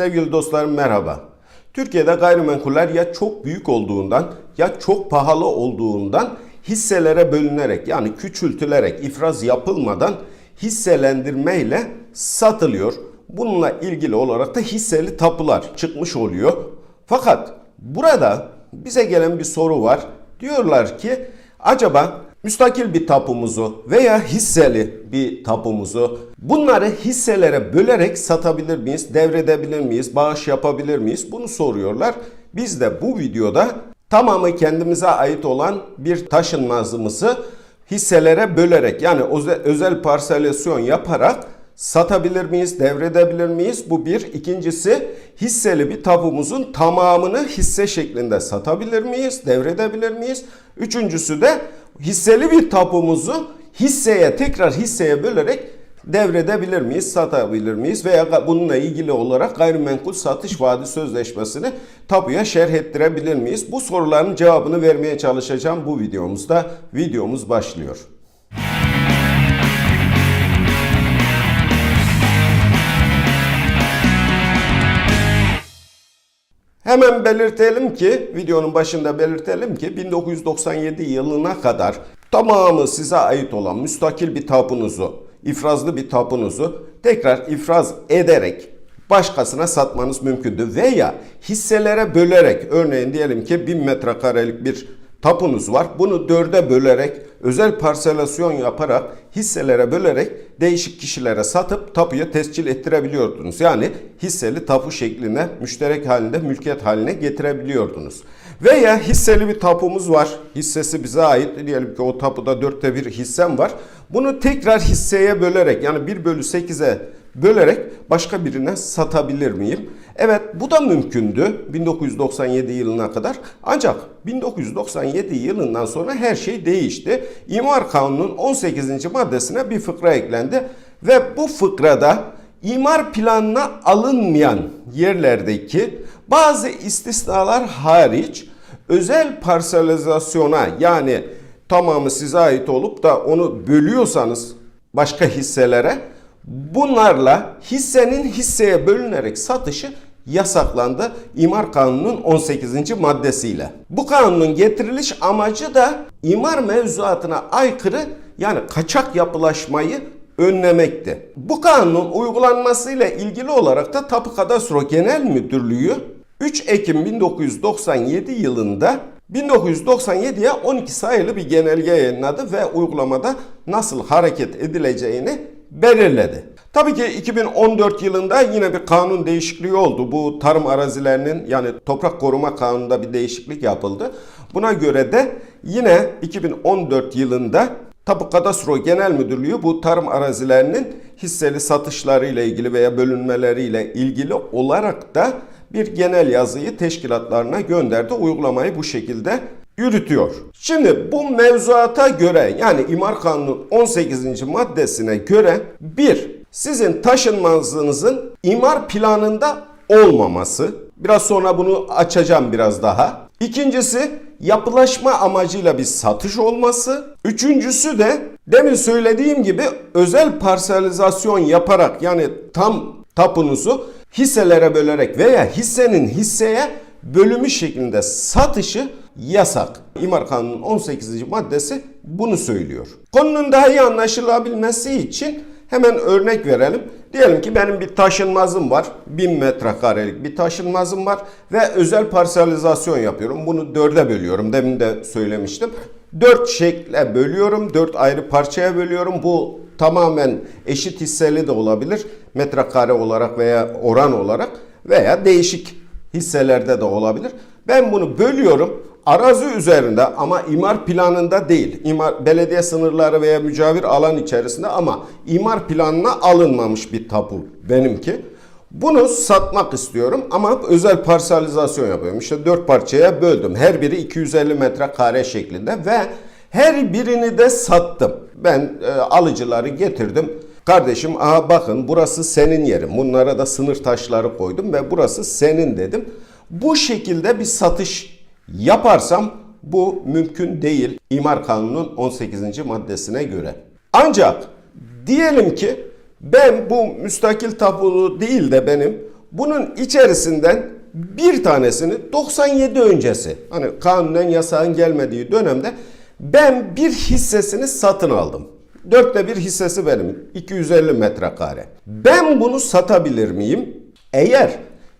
Sevgili dostlarım merhaba. Türkiye'de gayrimenkuller ya çok büyük olduğundan ya çok pahalı olduğundan hisselere bölünerek yani küçültülerek ifraz yapılmadan hisselendirmeyle satılıyor. Bununla ilgili olarak da hisseli tapular çıkmış oluyor. Fakat burada bize gelen bir soru var. Diyorlar ki acaba müstakil bir tapumuzu veya hisseli bir tapumuzu bunları hisselere bölerek satabilir miyiz, devredebilir miyiz, bağış yapabilir miyiz? Bunu soruyorlar. Biz de bu videoda tamamı kendimize ait olan bir taşınmazımızı hisselere bölerek yani özel, parselasyon yaparak satabilir miyiz, devredebilir miyiz? Bu bir. İkincisi hisseli bir tapumuzun tamamını hisse şeklinde satabilir miyiz, devredebilir miyiz? Üçüncüsü de hisseli bir tapumuzu hisseye tekrar hisseye bölerek devredebilir miyiz, satabilir miyiz veya bununla ilgili olarak gayrimenkul satış vaadi sözleşmesini tapuya şerh ettirebilir miyiz? Bu soruların cevabını vermeye çalışacağım bu videomuzda. Videomuz başlıyor. Hemen belirtelim ki, videonun başında belirtelim ki 1997 yılına kadar tamamı size ait olan müstakil bir tapunuzu, ifrazlı bir tapunuzu tekrar ifraz ederek başkasına satmanız mümkündü. Veya hisselere bölerek, örneğin diyelim ki 1000 metrekarelik bir tapunuz var. Bunu dörde bölerek, özel parselasyon yaparak, hisselere bölerek değişik kişilere satıp tapuya tescil ettirebiliyordunuz. Yani hisseli tapu şekline, müşterek halinde, mülkiyet haline getirebiliyordunuz. Veya hisseli bir tapumuz var. Hissesi bize ait. Diyelim ki o tapuda dörtte bir hissem var. Bunu tekrar hisseye bölerek yani 1 bölü 8'e bölerek başka birine satabilir miyim? Evet bu da mümkündü 1997 yılına kadar. Ancak 1997 yılından sonra her şey değişti. İmar Kanunu'nun 18. maddesine bir fıkra eklendi ve bu fıkrada imar planına alınmayan yerlerdeki bazı istisnalar hariç özel parselizasyona yani tamamı size ait olup da onu bölüyorsanız başka hisselere bunlarla hissenin hisseye bölünerek satışı yasaklandı İmar Kanunu'nun 18. maddesiyle. Bu kanunun getiriliş amacı da imar mevzuatına aykırı yani kaçak yapılaşmayı önlemekti. Bu kanunun uygulanmasıyla ilgili olarak da Tapu Kadastro Genel Müdürlüğü 3 Ekim 1997 yılında 1997'ye 12 sayılı bir genelge yayınladı ve uygulamada nasıl hareket edileceğini belirledi. Tabii ki 2014 yılında yine bir kanun değişikliği oldu. Bu tarım arazilerinin yani toprak koruma kanununda bir değişiklik yapıldı. Buna göre de yine 2014 yılında Tapu Kadastro Genel Müdürlüğü bu tarım arazilerinin hisseli satışları ile ilgili veya bölünmeleriyle ilgili olarak da bir genel yazıyı teşkilatlarına gönderdi. Uygulamayı bu şekilde yürütüyor. Şimdi bu mevzuata göre yani İmar Kanunu'nun 18. maddesine göre bir sizin taşınmazınızın imar planında olmaması. Biraz sonra bunu açacağım biraz daha. İkincisi yapılaşma amacıyla bir satış olması. Üçüncüsü de demin söylediğim gibi özel parselizasyon yaparak yani tam tapunuzu hisselere bölerek veya hissenin hisseye bölümü şeklinde satışı yasak. İmar Kanunu'nun 18. maddesi bunu söylüyor. Konunun daha iyi anlaşılabilmesi için hemen örnek verelim. Diyelim ki benim bir taşınmazım var. 1000 metrekarelik bir taşınmazım var ve özel parselizasyon yapıyorum. Bunu dörde bölüyorum. Demin de söylemiştim. Dört şekle bölüyorum. Dört ayrı parçaya bölüyorum. Bu tamamen eşit hisseli de olabilir. Metrekare olarak veya oran olarak veya değişik hisselerde de olabilir. Ben bunu bölüyorum. Arazi üzerinde ama imar planında değil. İmar belediye sınırları veya mücavir alan içerisinde ama imar planına alınmamış bir tapu benimki. Bunu satmak istiyorum ama özel parsalizasyon yapıyorum. İşte dört parçaya böldüm. Her biri 250 metrekare şeklinde ve her birini de sattım. Ben e, alıcıları getirdim. Kardeşim aha bakın burası senin yerin. Bunlara da sınır taşları koydum ve burası senin dedim. Bu şekilde bir satış yaparsam bu mümkün değil İmar Kanunu'nun 18. maddesine göre. Ancak diyelim ki ben bu müstakil tapulu değil de benim Bunun içerisinden bir tanesini 97 öncesi hani kanunen yasağın gelmediği dönemde ben bir hissesini satın aldım. Dörtte bir hissesi benim. 250 metrekare. Ben bunu satabilir miyim? Eğer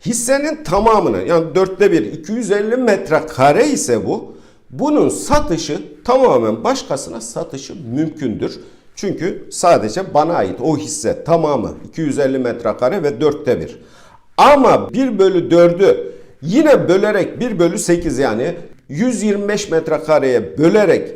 hissenin tamamını yani dörtte bir 250 metrekare ise bu bunun satışı tamamen başkasına satışı mümkündür. Çünkü sadece bana ait o hisse tamamı 250 metrekare ve dörtte bir. Ama 1 bölü 4'ü yine bölerek 1 bölü 8 yani 125 metrekareye bölerek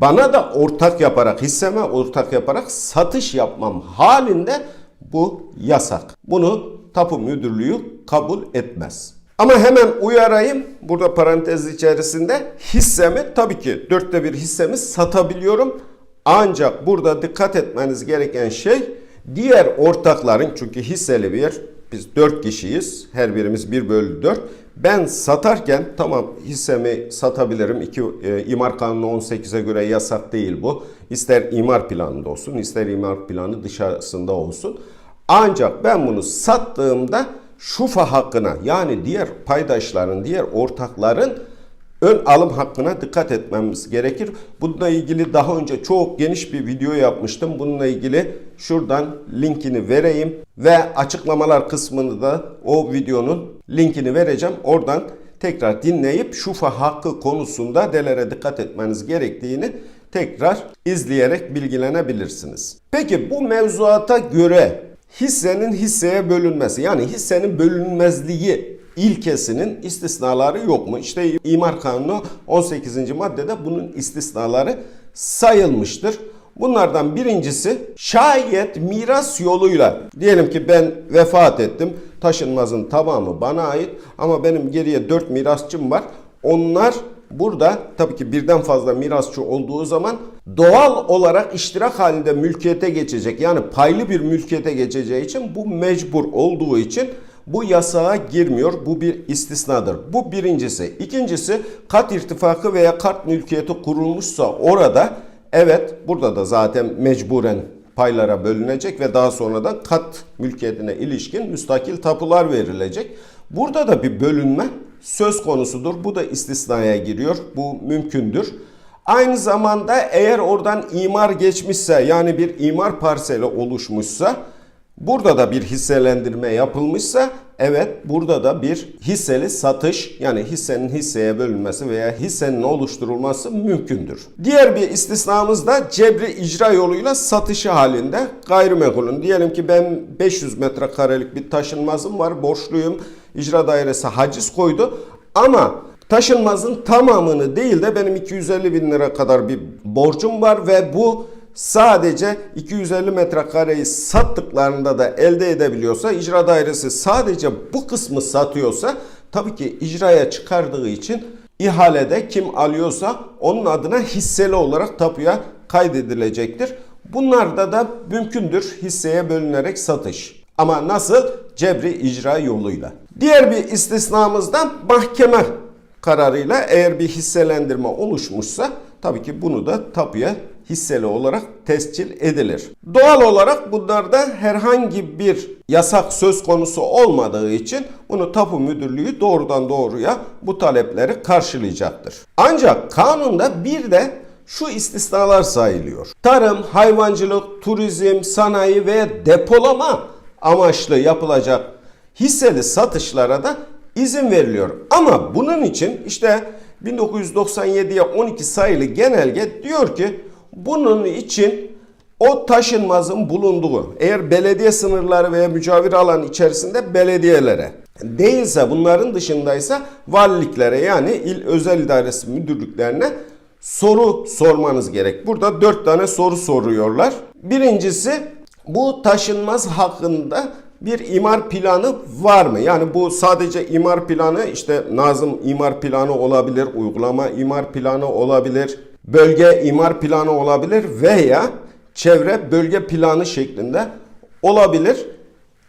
bana da ortak yaparak hisseme ortak yaparak satış yapmam halinde bu yasak. Bunu tapu müdürlüğü kabul etmez. Ama hemen uyarayım burada parantez içerisinde hissemi tabii ki dörtte bir hissemi satabiliyorum. Ancak burada dikkat etmeniz gereken şey diğer ortakların çünkü hisseli bir biz 4 kişiyiz. Her birimiz 1 bölü 4. Ben satarken tamam hissemi satabilirim. İki, e, imar kanunu 18'e göre yasak değil bu. İster imar planında olsun ister imar planı dışarısında olsun. Ancak ben bunu sattığımda şufa hakkına yani diğer paydaşların, diğer ortakların ön alım hakkına dikkat etmemiz gerekir. Bununla ilgili daha önce çok geniş bir video yapmıştım. Bununla ilgili şuradan linkini vereyim ve açıklamalar kısmını da o videonun linkini vereceğim. Oradan tekrar dinleyip şufa hakkı konusunda nelere dikkat etmeniz gerektiğini tekrar izleyerek bilgilenebilirsiniz. Peki bu mevzuata göre hissenin hisseye bölünmesi yani hissenin bölünmezliği ilkesinin istisnaları yok mu? İşte İmar Kanunu 18. maddede bunun istisnaları sayılmıştır. Bunlardan birincisi şayet miras yoluyla diyelim ki ben vefat ettim. Taşınmazın tamamı bana ait ama benim geriye 4 mirasçım var. Onlar burada tabii ki birden fazla mirasçı olduğu zaman doğal olarak iştirak halinde mülkiyete geçecek. Yani paylı bir mülkiyete geçeceği için bu mecbur olduğu için bu yasağa girmiyor. Bu bir istisnadır. Bu birincisi. İkincisi kat irtifakı veya kat mülkiyeti kurulmuşsa orada evet burada da zaten mecburen paylara bölünecek ve daha sonradan kat mülkiyetine ilişkin müstakil tapular verilecek. Burada da bir bölünme söz konusudur. Bu da istisnaya giriyor. Bu mümkündür. Aynı zamanda eğer oradan imar geçmişse yani bir imar parseli oluşmuşsa Burada da bir hisselendirme yapılmışsa evet burada da bir hisseli satış yani hissenin hisseye bölünmesi veya hissenin oluşturulması mümkündür. Diğer bir istisnamız da cebri icra yoluyla satışı halinde gayrimenkulün. Diyelim ki ben 500 metrekarelik bir taşınmazım var borçluyum icra dairesi haciz koydu ama taşınmazın tamamını değil de benim 250 bin lira kadar bir borcum var ve bu sadece 250 metrekareyi sattıklarında da elde edebiliyorsa icra dairesi sadece bu kısmı satıyorsa tabii ki icraya çıkardığı için ihalede kim alıyorsa onun adına hisseli olarak tapuya kaydedilecektir. Bunlarda da mümkündür hisseye bölünerek satış. Ama nasıl? Cebri icra yoluyla. Diğer bir istisnamızdan mahkeme kararıyla eğer bir hisselendirme oluşmuşsa tabii ki bunu da tapuya hisseli olarak tescil edilir. Doğal olarak bunlarda herhangi bir yasak söz konusu olmadığı için bunu tapu müdürlüğü doğrudan doğruya bu talepleri karşılayacaktır. Ancak kanunda bir de şu istisnalar sayılıyor. Tarım, hayvancılık, turizm, sanayi ve depolama amaçlı yapılacak hisseli satışlara da izin veriliyor. Ama bunun için işte 1997'ye 12 sayılı genelge diyor ki bunun için o taşınmazın bulunduğu eğer belediye sınırları veya mücavir alan içerisinde belediyelere değilse bunların dışındaysa valiliklere yani il özel idaresi müdürlüklerine soru sormanız gerek. Burada dört tane soru soruyorlar. Birincisi bu taşınmaz hakkında bir imar planı var mı? Yani bu sadece imar planı işte Nazım imar planı olabilir, uygulama imar planı olabilir, bölge imar planı olabilir veya çevre bölge planı şeklinde olabilir.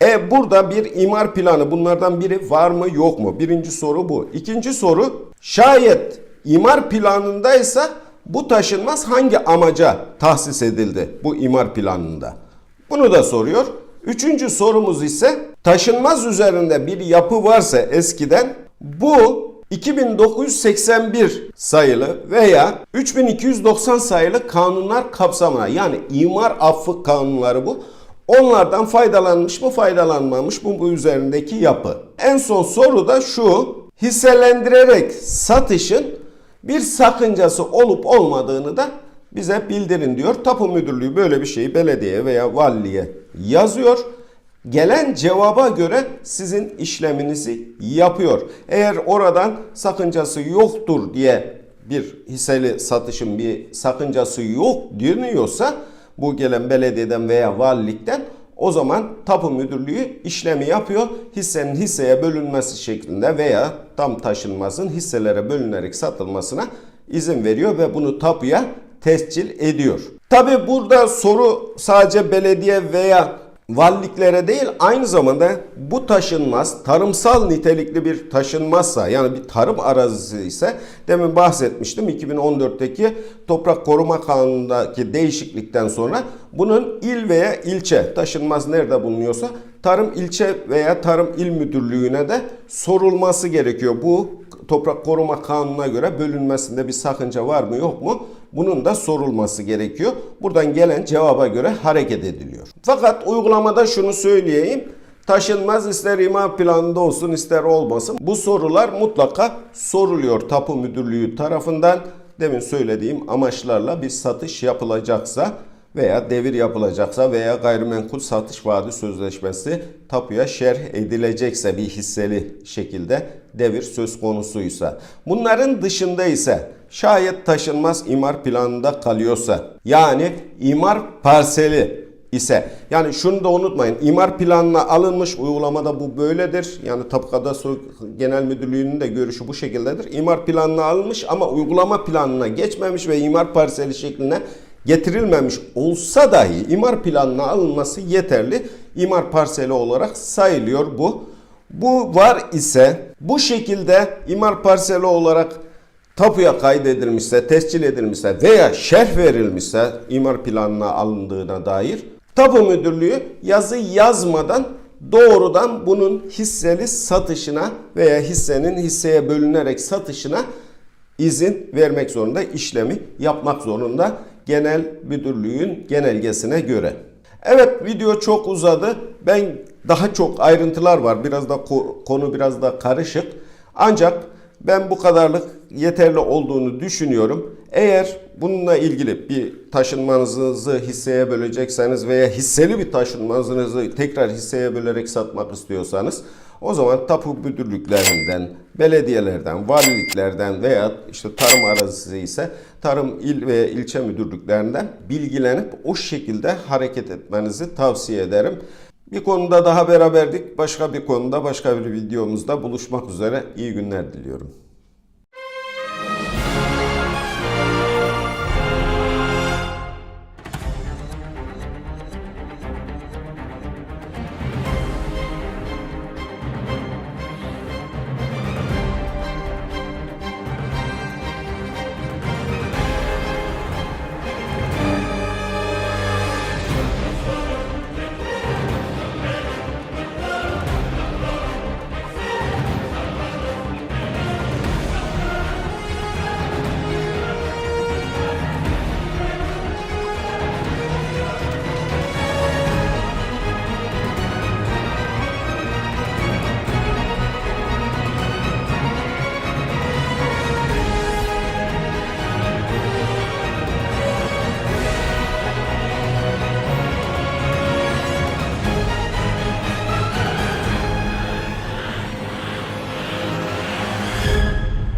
E burada bir imar planı bunlardan biri var mı yok mu? Birinci soru bu. İkinci soru şayet imar planındaysa bu taşınmaz hangi amaca tahsis edildi bu imar planında? Bunu da soruyor. Üçüncü sorumuz ise taşınmaz üzerinde bir yapı varsa eskiden bu 2981 sayılı veya 3290 sayılı kanunlar kapsamına yani imar affı kanunları bu. Onlardan faydalanmış mı faydalanmamış mı bu üzerindeki yapı. En son soru da şu hisselendirerek satışın bir sakıncası olup olmadığını da bize bildirin diyor. Tapu Müdürlüğü böyle bir şeyi belediyeye veya valiliğe yazıyor. Gelen cevaba göre sizin işleminizi yapıyor. Eğer oradan sakıncası yoktur diye bir hisseli satışın bir sakıncası yok deniyorsa bu gelen belediyeden veya valilikten o zaman tapu müdürlüğü işlemi yapıyor. Hissenin hisseye bölünmesi şeklinde veya tam taşınmasın hisselere bölünerek satılmasına izin veriyor ve bunu tapuya tescil ediyor. Tabi burada soru sadece belediye veya valiliklere değil aynı zamanda bu taşınmaz tarımsal nitelikli bir taşınmazsa yani bir tarım arazisi ise demin bahsetmiştim 2014'teki toprak koruma kanunundaki değişiklikten sonra bunun il veya ilçe taşınmaz nerede bulunuyorsa tarım ilçe veya tarım il müdürlüğüne de sorulması gerekiyor. Bu toprak koruma kanununa göre bölünmesinde bir sakınca var mı yok mu? Bunun da sorulması gerekiyor. Buradan gelen cevaba göre hareket ediliyor. Fakat uygulamada şunu söyleyeyim. Taşınmaz ister imar planında olsun ister olmasın. Bu sorular mutlaka soruluyor tapu müdürlüğü tarafından. Demin söylediğim amaçlarla bir satış yapılacaksa veya devir yapılacaksa veya gayrimenkul satış vaadi sözleşmesi tapuya şerh edilecekse bir hisseli şekilde devir söz konusuysa. Bunların dışında ise şayet taşınmaz imar planında kalıyorsa yani imar parseli ise yani şunu da unutmayın imar planına alınmış uygulamada bu böyledir. Yani Tapu Kadastro Genel Müdürlüğü'nün de görüşü bu şekildedir. İmar planına alınmış ama uygulama planına geçmemiş ve imar parseli şekline getirilmemiş olsa dahi imar planına alınması yeterli. İmar parseli olarak sayılıyor bu. Bu var ise bu şekilde imar parseli olarak tapuya kaydedilmişse, tescil edilmişse veya şerh verilmişse imar planına alındığına dair tapu müdürlüğü yazı yazmadan doğrudan bunun hisseli satışına veya hissenin hisseye bölünerek satışına izin vermek zorunda, işlemi yapmak zorunda genel müdürlüğün genelgesine göre. Evet video çok uzadı. Ben daha çok ayrıntılar var. Biraz da ko- konu biraz da karışık. Ancak ben bu kadarlık yeterli olduğunu düşünüyorum. Eğer bununla ilgili bir taşınmanızı hisseye bölecekseniz veya hisseli bir taşınmazınızı tekrar hisseye bölerek satmak istiyorsanız o zaman tapu müdürlüklerinden, belediyelerden, valiliklerden veya işte tarım arazisi ise tarım il ve ilçe müdürlüklerinden bilgilenip o şekilde hareket etmenizi tavsiye ederim. Bir konuda daha beraberdik. Başka bir konuda, başka bir videomuzda buluşmak üzere. İyi günler diliyorum.